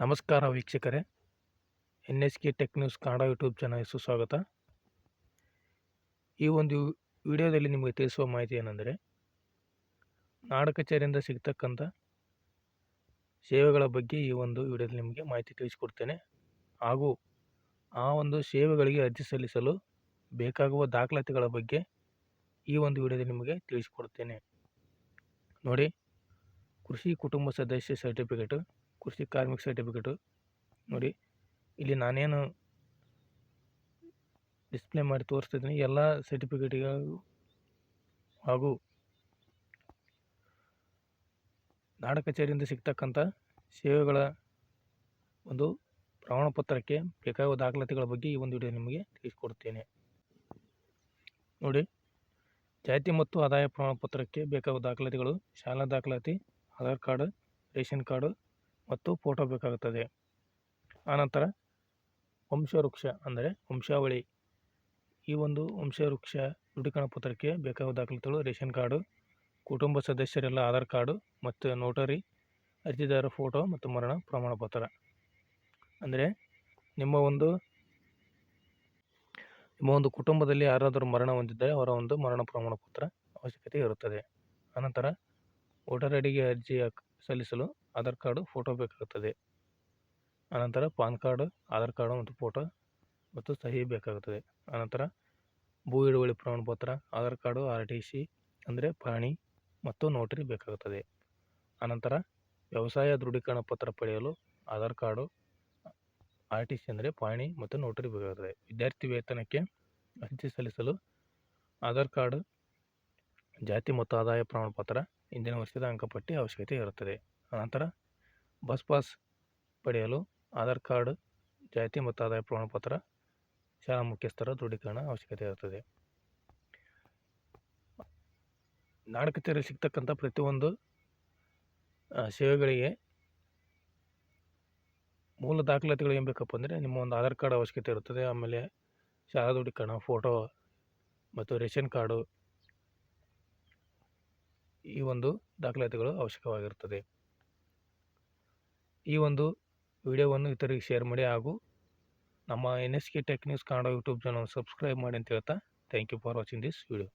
ನಮಸ್ಕಾರ ವೀಕ್ಷಕರೇ. N S K tech news Kannada YouTube ಚಾನಲ್ಗೆ ಸುಸ್ವಾಗತ ಈ ಒಂದು ವಿಡಿಯೋದಲ್ಲಿ ನಿಮಗೆ ತಿಳಿಸುವ ಮಾಹಿತಿ ಏನೆಂದರೆ, ನಾಡ ಕಚೇರಿಯಿಂದ ಸಿಗ್ತಕ್ಕಂಥ ಸೇವೆಗಳ ಬಗ್ಗೆ ಈ ಒಂದು ವಿಡಿಯೋದಲ್ಲಿ ನಿಮಗೆ ಮಾಹಿತಿ ತಿಳಿಸಿಕೊಡ್ತೇನೆ. ಹಾಗೂ ಆ ಒಂದು ಸೇವೆಗಳಿಗೆ ಅರ್ಜಿ ಸಲ್ಲಿಸಲು ಬೇಕಾಗುವ ದಾಖಲಾತಿಗಳ ಬಗ್ಗೆ ಈ ಒಂದು ವಿಡಿಯೋದಲ್ಲಿ ನಿಮಗೆ ತಿಳಿಸಿಕೊಡ್ತೇನೆ. ನೋಡಿ, ಕೃಷಿ ಕುಟುಂಬ ಸದಸ್ಯ ಸರ್ಟಿಫಿಕೇಟು. ಕೃಷಿ ಕಾರ್ಮಿಕ ಸರ್ಟಿಫಿಕೇಟು ನೋಡಿ, ಇಲ್ಲಿ ನಾನೇನು ಡಿಸ್ಪ್ಲೇ ಮಾಡಿ ತೋರಿಸ್ತಿದ್ದೀನಿ. ಎಲ್ಲ ಸರ್ಟಿಫಿಕೇಟ್ಗಳು ಹಾಗೂ ನಾಡ ಕಚೇರಿಯಿಂದ ಸಿಗ್ತಕ್ಕಂಥ ಸೇವೆಗಳ ಒಂದು ಪ್ರಮಾಣ ಪತ್ರಕ್ಕೆ ಬೇಕಾಗುವ ದಾಖಲಾತಿಗಳ ಬಗ್ಗೆ ಈ ಒಂದು ವಿಡಿಯೋ ನಿಮಗೆ ತಿಳಿಸ್ಕೊಡ್ತೇನೆ. ನೋಡಿ, ಜಾತಿ ಮತ್ತು ಆದಾಯ ಪ್ರಮಾಣ ಪತ್ರಕ್ಕೆ ಬೇಕಾಗುವ ದಾಖಲಾತಿಗಳು, ಶಾಲಾ ದಾಖಲಾತಿ, ಆಧಾರ್ ಕಾರ್ಡ್, ರೇಷನ್ ಕಾರ್ಡು ಮತ್ತು ಫೋಟೋ ಬೇಕಾಗುತ್ತದೆ. ಆನಂತರ ವಂಶವೃಕ್ಷ ಅಂದರೆ ವಂಶಾವಳಿ. ಈ ಒಂದು ವಂಶವೃಕ್ಷ ದೃಢೀಕರಣ ಪತ್ರಕ್ಕೆ ಬೇಕಾದ ದಾಖಲೆಗಳು ರೇಷನ್ ಕಾರ್ಡು, ಕುಟುಂಬ ಸದಸ್ಯರೆಲ್ಲ ಆಧಾರ್ ಕಾರ್ಡು ಮತ್ತು ನೋಟರಿ ಅರ್ಜಿದಾರ ಫೋಟೋ ಮತ್ತು ಮರಣ ಪ್ರಮಾಣ ಪತ್ರ ಅಂದರೆ ನಿಮ್ಮ ಒಂದು ನಿಮ್ಮ ಒಂದು ಕುಟುಂಬದಲ್ಲಿ ಯಾರಾದರೂ ಮರಣ ಹೊಂದಿದ್ದರೆ ಅವರ ಒಂದು ಮರಣ ಪ್ರಮಾಣ ಪತ್ರ ಅವಶ್ಯಕತೆ ಇರುತ್ತದೆ. ಆನಂತರ ವೋಟರ್ ಐ ಡಿಗೆ ಅರ್ಜಿ ಸಲ್ಲಿಸಲು ಆಧಾರ್ ಕಾರ್ಡು, ಫೋಟೋ ಬೇಕಾಗುತ್ತದೆ. ಅನಂತರ ಪಾನ್ ಕಾರ್ಡ್, ಆಧಾರ್ ಕಾರ್ಡು ಮತ್ತು ಫೋಟೋ ಮತ್ತು ಸಹಿ ಬೇಕಾಗುತ್ತದೆ. ಅನಂತರ ಭೂ ಹಿಡುವಳಿ ಪ್ರಮಾಣಪತ್ರ, Aadhaar card, R T C ಅಂದರೆ ಪಹಣಿ ಮತ್ತು ನೋಟರಿ ಬೇಕಾಗುತ್ತದೆ. ಅನಂತರ ವ್ಯವಸಾಯ ದೃಢೀಕರಣ ಪತ್ರ ಪಡೆಯಲು Aadhaar card, R T C ಅಂದರೆ ಪಹಣಿ ಮತ್ತು ನೋಟರಿ ಬೇಕಾಗುತ್ತದೆ. ವಿದ್ಯಾರ್ಥಿ ವೇತನಕ್ಕೆ ಅರ್ಜಿ ಸಲ್ಲಿಸಲು ಆಧಾರ್ ಕಾರ್ಡು, ಜಾತಿ ಮತ್ತು ಆದಾಯ ಪ್ರಮಾಣಪತ್ರ ಹಿಂದಿನ ವರ್ಷದ ಅಂಕಪಟ್ಟಿ ಅವಶ್ಯಕತೆ ಇರುತ್ತದೆ. ಅನಂತರ ಬಸ್ ಪಾಸ್ ಪಡೆಯಲು ಆಧಾರ್ ಕಾರ್ಡ್, ಜಾತಿ ಮತ್ತು ಆದಾಯ ಪ್ರಮಾಣಪತ್ರ, ಶಾಲಾ ಮುಖ್ಯಸ್ಥರ ದೃಢೀಕರಣ ಅವಶ್ಯಕತೆ ಇರುತ್ತದೆ. ನಾಡ ಸಿಗ್ತಕ್ಕಂಥ ಪ್ರತಿಯೊಂದು ಸೇವೆಗಳಿಗೆ ಮೂಲ ದಾಖಲಾತಿಗಳು ಏನು ಬೇಕಪ್ಪ ಅಂದರೆ ನಿಮ್ಮ ಒಂದು ಆಧಾರ್ ಕಾರ್ಡ್ ಅವಶ್ಯಕತೆ ಇರುತ್ತದೆ. ಆಮೇಲೆ ಶಾಲಾ ದೃಢೀಕರಣ, ಫೋಟೋ ಮತ್ತು ರೇಷನ್ ಕಾರ್ಡು ಈ ಒಂದು ದಾಖಲಾತಿಗಳು ಅವಶ್ಯಕವಾಗಿರುತ್ತದೆ. ಈ ಒಂದು ವಿಡಿಯೋವನ್ನು ಇತರಿಗೆ ಶೇರ್ ಮಾಡಿ ಹಾಗೂ ನಮ್ಮ N S K tech news Kannada YouTube channel subscribe ಮಾಡಿ ಅಂತ ಹೇಳ್ತಾ thank you for watching this video